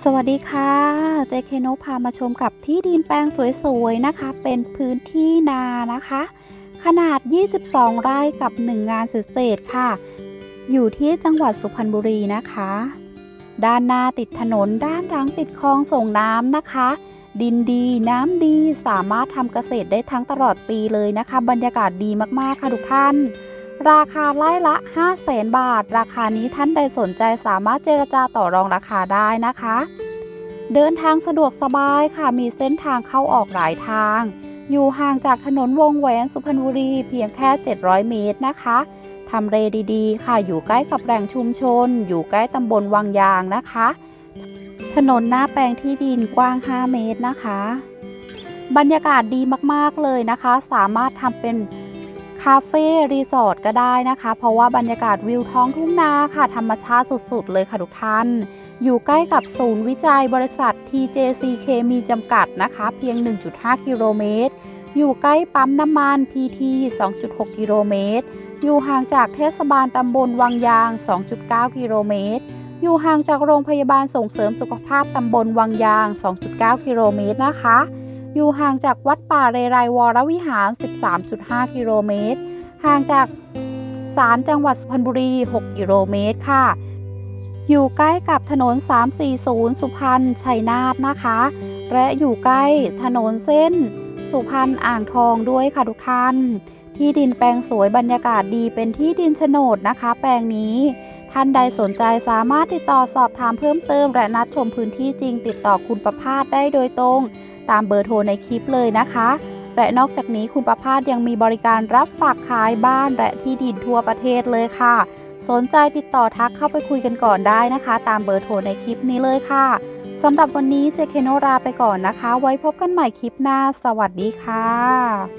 สวัสดีค่ะ เจเคโนพามาชมกับที่ดินแปลงสวยๆนะคะ เป็นพื้นที่นานะคะ ขนาด 22 ไร่กับ 1 งานเศษๆค่ะ อยู่ที่จังหวัดสุพรรณบุรีนะคะ ด้านหน้าติดถนนด้านหลังติดคลองส่งน้ำนะคะ ดินดีน้ำดีสามารถทำเกษตรได้ทั้งตลอดปีเลยนะคะ บรรยากาศดีมากๆค่ะทุกท่าน ราคาไร่ละ 5 0 0แสนบาท ราคานี้ท่านใดสนใจสามารถเจรจาต่อรองราคาได้นะคะ เดินทางสะดวกสบายค่ะมีเส้นทางเข้าออกหลายทาง อยู่ห่างจากถนนวงแหวนสุพรรณบุรีเพียงแค่ 700 เมตรนะคะทำเลดีๆ ค่ะอยู่ใกล้กับแหล่งชุมชน อยู่ใกล้ตำบลวังยางนะคะ ถนนหน้าแปลงที่ดินกว้าง 5 เมตรนะคะ บรรยากาศดีมากๆเลยนะคะ สามารถทำเป็น คาเฟ่รีสอร์ทก็ได้นะคะ เพราะว่าบรรยากาศวิวท้องทุ่งนาค่ะ ธรรมชาติสุดๆ เลยค่ะทุกท่าน อยู่ใกล้กับศูนย์วิจัยบริษัท TJCK มีจำกัดนะคะ เพียง 1.5 กิโลเมตร อยู่ใกล้ปั๊มน้ำมัน PT 2.6 กิโลเมตร อยู่ห่างจากเทศบาลตำบลวังยาง 2.9 กิโลเมตร อยู่ห่างจากโรงพยาบาลส่งเสริมสุขภาพตำบลวังยาง 2.9 กิโลเมตรนะคะ อยู่ห่างจากวัดป่าเรไรวรวิหาร 13.5 กิโลเมตร ห่างจากศาลจังหวัดสุพรรณบุรี 6 กิโลเมตรค่ะ อยู่ใกล้กับถนน 340 สุพรรณ ชัยนาทนะคะ และอยู่ใกล้ถนนเส้น สุพรรณอ่างทองด้วยค่ะทุกท่าน ที่ดินแปลงสวยบรรยากาศดีเป็นที่ดินโฉนดนะคะ แปลงนี้ท่านใดสนใจสามารถติดต่อสอบถามเพิ่มเติม และนัดชมพื้นที่จริง ติดต่อคุณประพาสได้โดยตรง ตามเบอร์โทรในคลิปเลยนะคะ และนอกจากนี้คุณประพาสยังมีบริการรับฝากขายบ้านและที่ดินทั่วประเทศเลยค่ะ สนใจติดต่อทักเข้าไปคุยกันก่อนได้นะคะ ตามเบอร์โทรในคลิปนี้เลยค่ะ สำหรับวันนี้เจเคโนราไปก่อนนะคะ ไว้พบกันใหม่คลิปหน้า สวัสดีค่ะ